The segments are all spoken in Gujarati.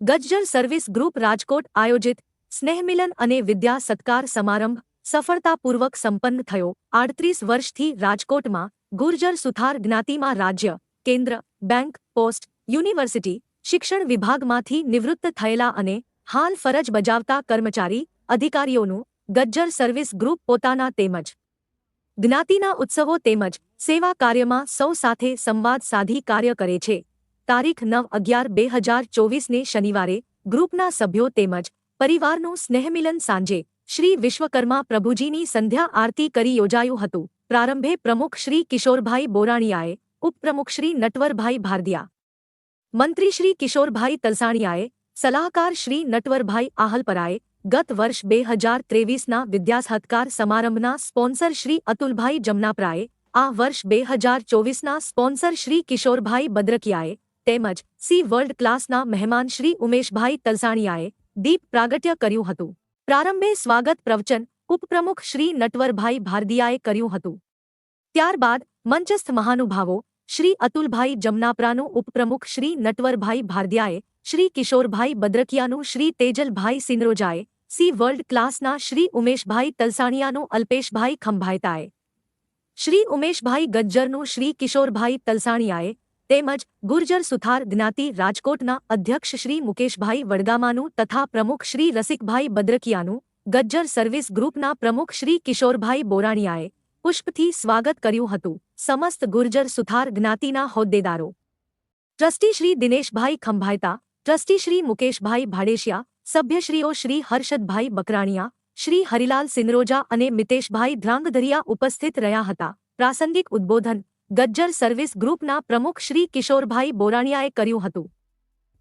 ગજ્જર સર્વિસ ગ્રુપ રાજકોટ આયોજિત સ્નેહમિલન અને વિદ્યા સત્કાર સમારંભ સફળતાપૂર્વક સંપન્ન થયો. આડત્રીસ વર્ષથી રાજકોટમાં ગુર્જર સુથાર જ્ઞાતિમાં રાજ્ય, કેન્દ્ર, બેંક, પોસ્ટ, યુનિવર્સિટી, શિક્ષણ વિભાગમાંથી નિવૃત્ત થયેલા અને હાલ ફરજ બજાવતા કર્મચારી, અધિકારીઓનું ગજ્જર સર્વિસ ગ્રુપ પોતાના તેમજ જ્ઞાતિના ઉત્સવો તેમજ સેવા કાર્યમાં સૌ સાથે સંવાદ સાધી કાર્ય કરે છે. તારીખ નવ અગિયાર બે હજાર ચોવીસને શનિવારે ગ્રુપના સભ્યો તેમજ પરિવારનું સ્નેહમિલન સાંજે શ્રી વિશ્વકર્મા પ્રભુજીની સંધ્યા આરતી કરી યોજાયું હતું. પ્રારંભે પ્રમુખ શ્રી કિશોરભાઈ બોરાણીયાએ, ઉપપ્રમુખ શ્રી નટવરભાઈ ભારદિયા, મંત્રી શ્રી કિશોરભાઈ તલસાણીયાએ, સલાહકાર શ્રી નટવરભાઈ આહલપરાએ ગત વર્ષ બે હજાર ત્રેવીસના વિદ્યાસહત્કાર સમારંભના સ્પોન્સર શ્રી અતુલભાઈ જમનાપરાએ, આ વર્ષ બે હજાર ચોવીસના સ્પોન્સર શ્રી કિશોરભાઈ બદ્રકિયાએ તેમજ સી વર્લ્ડ ક્લાસના મહેમાન શ્રી ઉમેશભાઈ તલસાણીયાએ દીપ પ્રાગટ્ય કર્યું હતું. પ્રારંભે સ્વાગત પ્રવચન ઉપપ્રમુખ શ્રી નટવરભાઈ ભારદિયાએ કર્યું હતું. ત્યારબાદ મંચસ્થ મહાનુભાવો શ્રી અતુલભાઈ જમનાપરાનું ઉપપ્રમુખ શ્રી નટવરભાઈ ભારદિયાએ શ્રી કિશોરભાઈ બદ્રકિયાનું શ્રી તેજલભાઈ સિંદ્રોજાએ સી વર્લ્ડ ક્લાસના શ્રી ઉમેશભાઈ તલસાણીયાનું અલ્પેશભાઈ ખંભાયતાએ શ્રી ઉમેશભાઈ ગજ્જરનું શ્રી કિશોરભાઈ તલસાણીયાએ તેમજ ગુર્જર સુથાર જ્ઞાતિ રાજકોટના અધ્યક્ષ શ્રી મુકેશભાઈ વડગામાનું તથા પ્રમુખ શ્રી રસિકભાઈ બદ્રકિયાનું, ગજ્જર સર્વિસ ગ્રુપના પ્રમુખ શ્રી કિશોરભાઈ બોરાણીયાએ પુષ્પથી સ્વાગત કર્યું હતું. સમસ્ત ગુર્જર સુથાર જ્ઞાતિના હોદ્દેદારો. ટ્રસ્ટી શ્રી દિનેશભાઈ ખંભાયતા, ટ્રસ્ટી શ્રી મુકેશભાઈ ભાડેશિયા, સભ્યશ્રીઓ શ્રી હર્ષદભાઈ બકરાણીયા, શ્રી હરિલાલ સિનરોજા અને મિતેશભાઈ ધ્રાંગધરિયા ઉપસ્થિત રહ્યા હતા. પ્રાસંગિક ઉદ્બોધન ગજ્જર સર્વિસ ગ્રુપના પ્રમુખ શ્રી કિશોરભાઈ બોરાણિયાએ કર્યું હતું.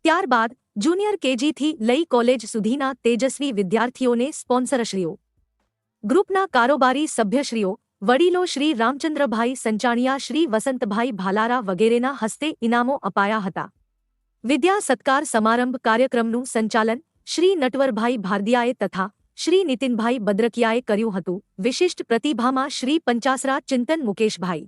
ત્યારબાદ, જુનિયર કેજીથી લઈ કોલેજ સુધીના તેજસ્વી વિદ્યાર્થીઓને સ્પોન્સરશ્રીઓ, ગ્રુપના કારોબારી સભ્યશ્રીઓ, વડીલો શ્રી રામચંદ્રભાઈ સંચાણિયા, શ્રી વસંતભાઈ ભાલારા વગેરેના હસ્તે ઇનામો અપાયા હતા. વિદ્યા સત્કાર સમારંભ કાર્યક્રમનું સંચાલન શ્રી નટવરભાઈ ભારદિયાએ તથા શ્રી નીતિનભાઈ બદ્રકિયાએ કર્યું હતું. વિશિષ્ટ પ્રતિભામાં શ્રી પંચાસરા ચિંતન મુકેશભાઈ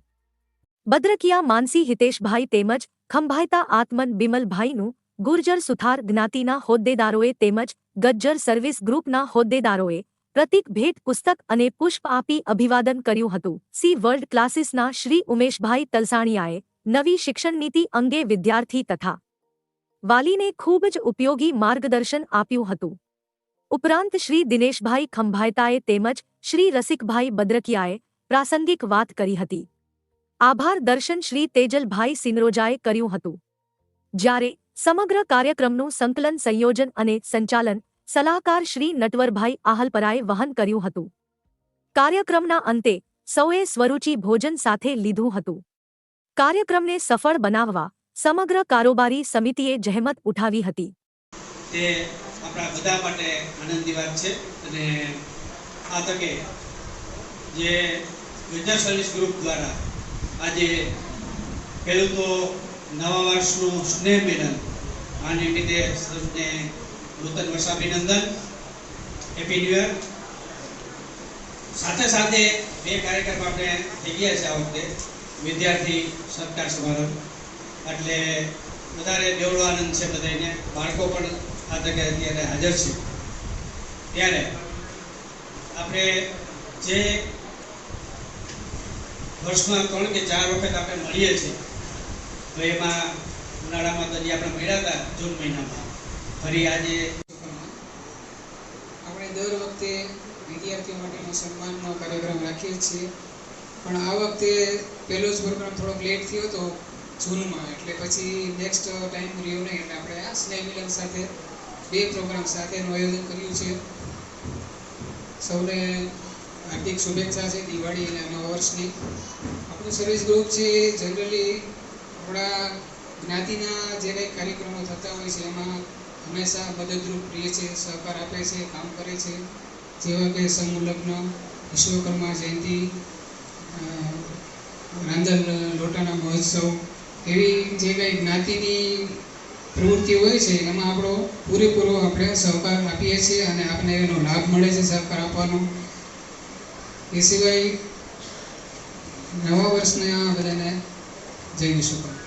બદ્રકિયા માનસી હિતેશભાઈ તેમજ ખંભાયતા આત્મન બિમલભાઈનું ગુર્જર સુથાર જ્ઞાતિના હોદ્દેદારોએ તેમજ ગજ્જર સર્વિસ ગ્રુપના હોદ્દેદારોએ પ્રતિક ભેટ પુસ્તક અને પુષ્પ આપી અભિવાદન કર્યું હતું. સી વર્લ્ડ ક્લાસીસના શ્રી ઉમેશભાઈ તલસાણીયાએ નવી શિક્ષણ નીતિ અંગે વિદ્યાર્થી તથા વાલીને ખૂબ જ ઉપયોગી માર્ગદર્શન આપ્યું હતું. ઉપરાંત શ્રી દિનેશભાઈ ખંભાયતાએ તેમજ શ્રી રસિકભાઈ બદ્રકિયાએ પ્રાસંગિક વાત કરી હતી. આભાર દર્શન શ્રી તેજલભાઈ સિનરોજાએ કર્યું હતું. જ્યારે સમગ્ર કાર્યક્રમનું સંકલન, સંયોજન અને સંચાલન સલાહકાર શ્રી નટવરભાઈ આહલપરાએ વહન કર્યું હતું. કાર્યક્રમના અંતે સૌએ સ્વરૂચિ ભોજન સાથે લીધું હતું. કાર્યક્રમને સફળ બનાવવા સમગ્ર કારોબારી સમિતિએ જહેમત ઉઠાવી હતી. તે આપણા બધા માટે આનંદની વાત છે અને આ તકે જે વિદ્યા સર્વિસ ગ્રુપ દ્વારા આજે પહેલું તો નવા વર્ષનું સ્નેહ મિલન આ નિમિત્તે સૌને નૂતન વર્ષાભિનંદન. હેપી ન્યુ યર સાથે સાથે બે કાર્યક્રમ આપણે થઈ ગયા છે આ વખતે. વિદ્યાર્થી સત્કાર સમારંભ એટલે વધારે બેવડો આનંદ છે બધાને બાળકો પણ આ તકે અત્યારે હાજર છે. ત્યારે આપણે જે વર્ષમાં ત્રણ કે ચાર વખત આપણે મળીએ છીએ. તો એમાં ઉનાળામાં તો જે આપણે મળ્યા હતા, જૂન મહિનામાં, ફરી આજે આપણે દર વખતે વિદ્યાર્થીઓ માટેનો સન્માનનો કાર્યક્રમ રાખીએ છીએ. પણ આ વખતે પહેલો જ પ્રોગ્રામ થોડોક લેટ થયો હતો જૂનમાં, એટલે પછી નેક્સ્ટ ટાઈમ રહ્યો નહીં, એટલે આપણે આ સ્નેહ સાથે, બે પ્રોગ્રામ સાથેનું આયોજન કર્યું છે. સૌને હાર્દિક શુભેચ્છા છે, દિવાળી અને નવા વર્ષની. આપણું સર્વિસ ગ્રુપ છે જનરલી આપણા જ્ઞાતિના જે કંઈ કાર્યક્રમો થતા હોય છે, એમાં હંમેશા મદદરૂપ રહે છે, સહકાર આપે છે, કામ કરે છે. જેવા કે સમૂહ વિશ્વકર્મા જયંતિ રાંધલ લોટાના મહોત્સવ એવી જે કંઈ જ્ઞાતિની પ્રવૃત્તિ હોય છે, એમાં આપણો પૂરેપૂરો આપણે સહકાર આપીએ છીએ અને આપને એનો લાભ મળે છે સહકાર આપવાનો. એ સિવાય નવા વર્ષને આ બધાને જય વિશ્વકર્મા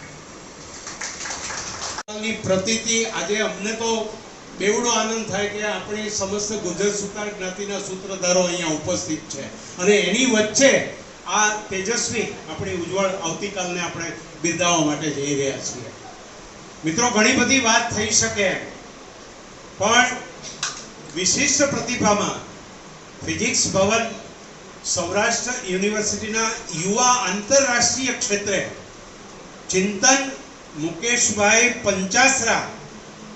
ની પ્રતિતિ આજે અમને તો બેવડો આનંદ થાય કે આપણી સમસ્ત ગુજર સુતાર જ્ઞાતિના સૂત્રધારો અહીંયા ઉપસ્થિત છે. અને એની વચ્ચે આ તેજસ્વી આપણી ઉજ્જવળ આવતીકાલને આપણે બિરદાવવા માટે જઈ રહ્યા છીએ. મિત્રો, ઘણી બધી વાત થઈ શકે, પણ વિશિષ્ટ પ્રતિભામાં ફિઝિક્સ ભવન સૌરાષ્ટ્ર યુનિવર્સિટીના યુવા આંતરરાષ્ટ્રીય ક્ષેત્રે ચિંતન મુકેશભાઈ પંચાસરા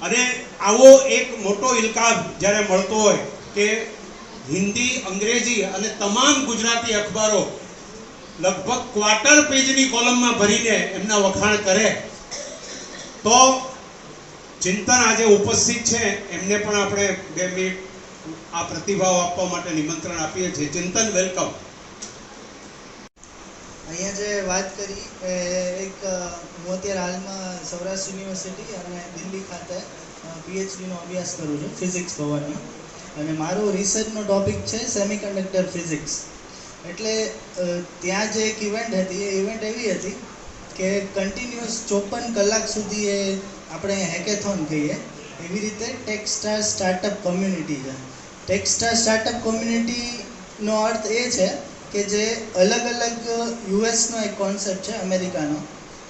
અને આવો એક મોટો ઇલકાબ જ્યારે મળતો હોય કે હિન્દી, અંગ્રેજી અને તમામ ગુજરાતી અખબારો લગભગ ક્વાર્ટર પેજની કોલમમાં ભરીને એમના વખાણ કરે, તો ચિંતન આજે ઉપસ્થિત છે. એમને પણ આપણે બે મિનિટ આ પ્રતિભાવ આપવા માટે નિમંત્રણ આપીએ છીએ. ચિંતન વેલકમ અહીંયા જે વાત કરી, એ એક હું અત્યારે હાલમાં સૌરાષ્ટ્ર યુનિવર્સિટી અને દિલ્હી ખાતે પીએચડીનો અભ્યાસ કરું છું ફિઝિક્સ ભવનમાં અને મારો રિસર્ચનો ટોપિક છે સેમિકન્ડક્ટર ફિઝિક્સ એટલે ત્યાં જે એક ઇવેન્ટ હતી, એ ઇવેન્ટ એવી હતી કે કન્ટિન્યુઅસ ચોપન કલાક સુધી એ આપણે હેકેથોન કહીએ. એવી રીતે ટેક્સટાઇલ સ્ટાર્ટઅપ કોમ્યુનિટી છે. ટેક્સટાઇલ સ્ટાર્ટઅપ કોમ્યુનિટીનો અર્થ એ છે કે જે અલગ અલગ યુએસનો એક કોન્સેપ્ટ છે, અમેરિકાનો,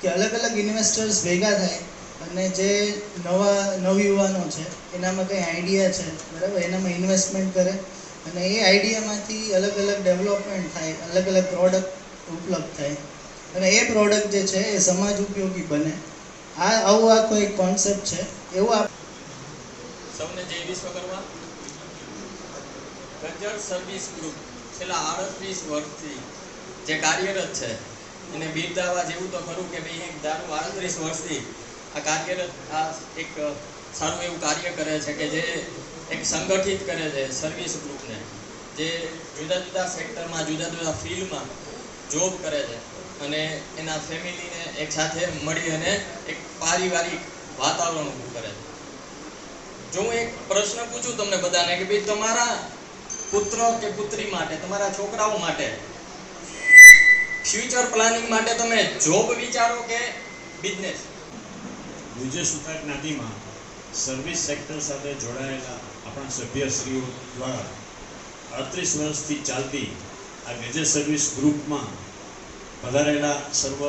કે અલગ અલગ ઇન્વેસ્ટર્સ ભેગા થાય અને જે નવા નવયુવાનો છે, એનામાં કંઈ આઈડિયા છે, બરાબર? એનામાં ઇન્વેસ્ટમેન્ટ કરે અને એ આઈડિયામાંથી અલગ અલગ ડેવલપમેન્ટ થાય, અલગ અલગ પ્રોડક્ટ ઉપલબ્ધ થાય. અને એ પ્રોડક્ટ જે છે, એ સમાજ ઉપયોગી બને. આ, આવું આખો એક કોન્સેપ્ટ છે. એવું સૌને જય વિશ્વકર્મા ગજ્જર સર્વિસ ગ્રુપ, છેલ્લા આડત્રીસ વર્ષથી જે કાર્યરત છે, એને બિરદાવા જેવું તો ખરું કે ભાઈ એક દારૂ આડત્રીસ વર્ષથી આ કાર્યરત, આ એક સારું એવું કાર્ય કરે છે કે જે એક સંગઠિત કરે છે સર્વિસ ગ્રુપને, જે જુદા જુદા સેક્ટરમાં, જુદા જુદા ફિલ્ડમાં જોબ કરે છે અને એના ફેમિલીને એક સાથે મળી અને એક પારિવારિક વાતાવરણ ઊભું કરે છે. જો હું એક પ્રશ્ન પૂછું તમને બધાને કે ભાઈ તમારા પુત્ર કે પુત્રી માટે, તમારા છોકરાઓ માટે ફ્યુચર પ્લાનિંગ માટે તમે જોબ વિચારો કે બિઝનેસ ગુજર સુતા જ્ઞાતિમાં સર્વિસ સેક્ટર સાથે જોડાયેલા આપણા સભ્યશ્રીઓ દ્વારા અડત્રીસ વર્ષથી ચાલતી આ ગજર સર્વિસ ગ્રુપમાં પધારેલા સર્વ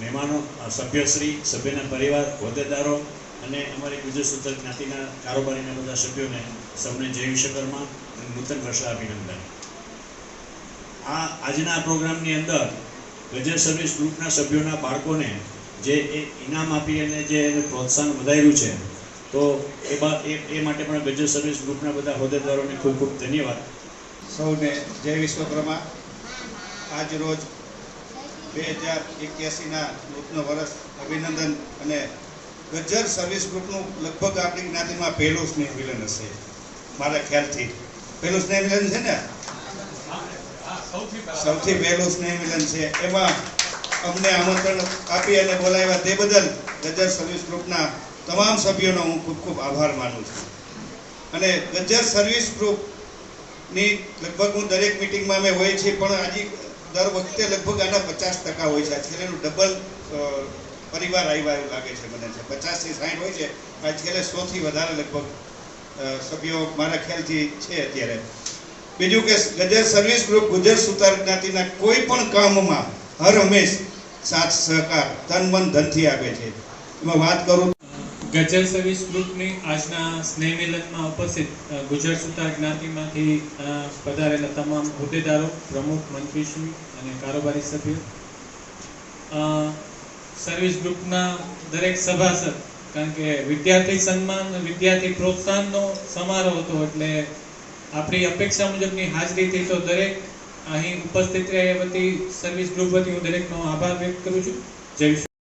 મહેમાનો સભ્યશ્રી, સભ્યના પરિવાર, હોદ્દેદારો અને અમારી ગુજરાત સુતર જ્ઞાતિના કારોબારીના બધા સભ્યોને સૌને જય વિશ્વકર્મા અને નૂતન વર્ષા અભિનંદન. આ આજના પ્રોગ્રામની અંદર ગજર સર્વિસ ગ્રુપના સભ્યોના બાળકોને જે એ ઇનામ આપી અને જે એને પ્રોત્સાહન વધાર્યું છે, તો એ એ માટે પણ ગજર સર્વિસ ગ્રુપના બધા હોદ્દેદારોને ખૂબ ખૂબ ધન્યવાદ. સૌને જય વિશ્વકર્મા. આજ રોજ બે હજાર એક્યાસીના નૂતન વર્ષ અભિનંદન અને ગજ્જર સર્વિસ ગ્રુપનું લગભગ આપણી જ્ઞાતિમાં પહેલું સ્નેહ મિલન હશે. મારા ખ્યાલથી. પહેલું સ્નેહ મિલન છે ને? સૌથી પહેલું સ્નેહ મિલન છે. એમાં અમને આમંત્રણ આપી અને બોલાવ્યા તે બદલ ગજ્જર સર્વિસ ગ્રુપના તમામ સભ્યોનો હું ખૂબ ખૂબ આભાર માનું છું. અને ગજ્જર સર્વિસ ગ્રુપની લગભગ હું દરેક મિટિંગમાં અમે હોય છે પણ આજે દર વખતે લગભગ આના પચાસ ટકા હોય છે. છેલ્લેનું ડબલ પરિવાર આવ્યા એવું લાગે છે મને છે. પચાસથી સાઠ હોય છે. આજકાલે સોથી વધારે લગભગ સભ્યો મારા ખ્યાલથી છે અત્યારે. બીજું કે ગજર સર્વિસ ગ્રુપ ગુજર સુતાર જ્ઞાતિના કોઈ પણ કામમાં હર હંમેશ સાથ સહકાર, તન મન ધનથી આપે છે. એમાં વાત કરું ગજર સર્વિસ ગ્રુપની આજના સ્નેહ મિલનમાં ઉપસ્થિત ગુજર સુતાર જ્ઞાતિમાંથી પધારેલા તમામ હોદ્દેદારો, પ્રમુખ, મંત્રીશ્રી અને કારોબારી સભ્યો. સર્વિસ ગ્રુપના દરેક સભાસદ, કારણ કે વિદ્યાર્થી સન્માન, વિદ્યાર્થી પ્રોત્સાહનનો સમારોહ હતો એટલે આપણી અપેક્ષા મુજબની હાજરીથી તો દરેક અહીં ઉપસ્થિત રહ્યા વતી સર્વિસ ગ્રુપ વતી હું દરેકનો આભાર વ્યક્ત કરું છું. જય